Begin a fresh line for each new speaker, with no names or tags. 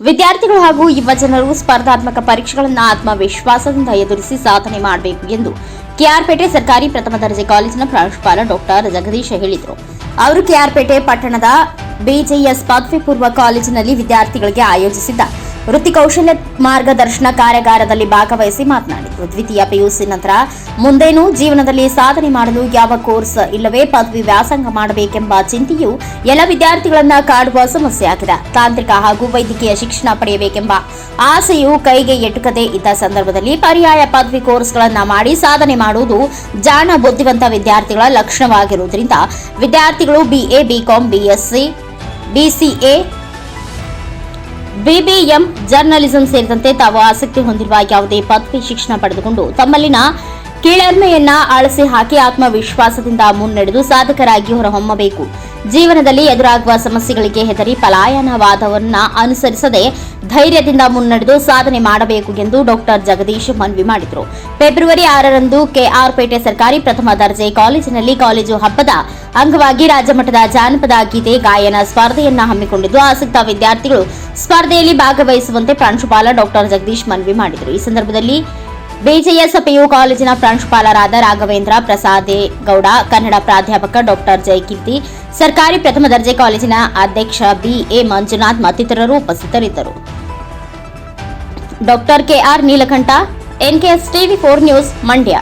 ವಿದ್ಯಾರ್ಥಿಗಳು ಹಾಗೂ ಯುವ ಜನರು ಸ್ಪರ್ಧಾತ್ಮಕ ಪರೀಕ್ಷೆಗಳನ್ನು ಆತ್ಮವಿಶ್ವಾಸದಿಂದ ಎದುರಿಸಿ ಸಾಧನೆ ಮಾಡಬೇಕು ಎಂದು ಕೆಆರ್ಪೇಟೆ ಸರ್ಕಾರಿ ಪ್ರಥಮ ದರ್ಜೆ ಕಾಲೇಜಿನ ಪ್ರಾಂಶುಪಾಲ ಡಾಕ್ಟರ್ ಜಗದೀಶ್ ಹೇಳಿದರು. ಅವರು ಕೆಆರ್ಪೇಟೆ ಪಟ್ಟಣದ ಬಿಜೆಎಸ್ ಪದವಿ ಪೂರ್ವ ಕಾಲೇಜಿನಲ್ಲಿ ವಿದ್ಯಾರ್ಥಿಗಳಿಗೆ ಆಯೋಜಿಸಿದ್ದ ವೃತ್ತಿ ಕೌಶಲ್ಯ ಮಾರ್ಗದರ್ಶನ ಕಾರ್ಯಾಗಾರದಲ್ಲಿ ಭಾಗವಹಿಸಿ ಮಾತನಾಡಿದರು ದ್ವಿತೀಯ ಪಿಯುಸಿ ನಂತರ ಮುಂದೇನು? ಜೀವನದಲ್ಲಿ ಸಾಧನೆ ಮಾಡಲು ಯಾವ ಕೋರ್ಸ್ ಇಲ್ಲವೇ? ಪದವಿ ವ್ಯಾಸಂಗ ಮಾಡಬೇಕೆಂಬ ಚಿಂತೆಯು ಎಲ್ಲ ವಿದ್ಯಾರ್ಥಿಗಳನ್ನ ಕಾಡುವ ಸಮಸ್ಯೆಯಾಗಿದೆ ತಾಂತ್ರಿಕ ಹಾಗೂ ವೈದ್ಯಕೀಯ ಶಿಕ್ಷಣ ಪಡೆಯಬೇಕೆಂಬ ಆಸೆಯು ಕೈಗೆ ಎಟುಕದೆ ಇದ್ದ ಸಂದರ್ಭದಲ್ಲಿ ಪರ್ಯಾಯ ಪದವಿ ಕೋರ್ಸ್ಗಳನ್ನ ಮಾಡಿ ಸಾಧನೆ ಮಾಡುವುದು ಜಾಣ ಬುದ್ಧಿವಂತ ವಿದ್ಯಾರ್ಥಿಗಳ ಲಕ್ಷಣವಾಗಿರುವುದರಿಂದ ವಿದ್ಯಾರ್ಥಿಗಳು BA BCom BSc BCA BBM journalism ಸೇರಿದಂತೆ ತಾವು ಆಸಕ್ತಿ ಹೊಂದಿರುವ ಯಾವುದೇ ಪದವಿ ಶಿಕ್ಷಣ ಪಡೆದುಕೊಂಡು ತಮ್ಮಲ್ಲಿನ ಕೀಳರಿಮೆಯನ್ನ ಅಳಸಿ ಹಾಕಿ ಆತ್ಮವಿಶ್ವಾಸದಿಂದ ಮುನ್ನಡೆದು ಸಾಧಕರಾಗಿ ಹೊರಹೊಮ್ಮಬೇಕು. ಜೀವನದಲ್ಲಿ ಎದುರಾಗುವ ಸಮಸ್ಯೆಗಳಿಗೆ ಹೆದರಿ ಪಲಾಯನವಾದವನ್ನ ಅನುಸರಿಸದೆ ಧೈರ್ಯದಿಂದ ಮುನ್ನಡೆದು ಸಾಧನೆ ಮಾಡಬೇಕು ಎಂದು ಡಾಕ್ಟರ್ ಜಗದೀಶ್ ಮನವಿ ಮಾಡಿದರು. ಫೆಬ್ರವರಿ ಆರರಂದು ಕೆಆರ್ಪೇಟೆ ಸರ್ಕಾರಿ ಪ್ರಥಮ ದರ್ಜೆ ಕಾಲೇಜಿನಲ್ಲಿ ಕಾಲೇಜು ಹಬ್ಬದ ಅಂಗವಾಗಿ ರಾಜ್ಯಮಟ್ಟದ ಜಾನಪದ ಗೀತೆ ಗಾಯನ ಸ್ಪರ್ಧೆಯನ್ನ ಹಮ್ಮಿಕೊಂಡಿದ್ದು ಆಸಕ್ತ ವಿದ್ಯಾರ್ಥಿಗಳು ಸ್ಪರ್ಧೆಯಲ್ಲಿ ಭಾಗವಹಿಸುವಂತೆ ಪ್ರಾಂಶುಪಾಲ ಡಾಕ್ಟರ್ ಜಗದೀಶ್ ಮನವಿ ಮಾಡಿದರು. ಈ ಸಂದರ್ಭದಲ್ಲಿ ಬಿಜೆಎಸ್ ಪಿಯು ಕಾಲೇಜಿನ ಪ್ರಾಂಶುಪಾಲರಾದ ರಾಘವೇಂದ್ರ ಪ್ರಸಾದೇಗೌಡ ಕನ್ನಡ ಪ್ರಾಧ್ಯಾಪಕ ಡಾಕ್ಟರ್ ಜಯಕೀರ್ತಿ, ಸರ್ಕಾರಿ ಪ್ರಥಮ ದರ್ಜೆ ಕಾಲೇಜಿನ ಅಧ್ಯಕ್ಷ ಬಿಎ ಮಂಜುನಾಥ್ ಮತ್ತಿತರರು ಉಪಸ್ಥಿತರಿದ್ದರು. Doctor KR Neelakanta, NKS TV four news, Mandya.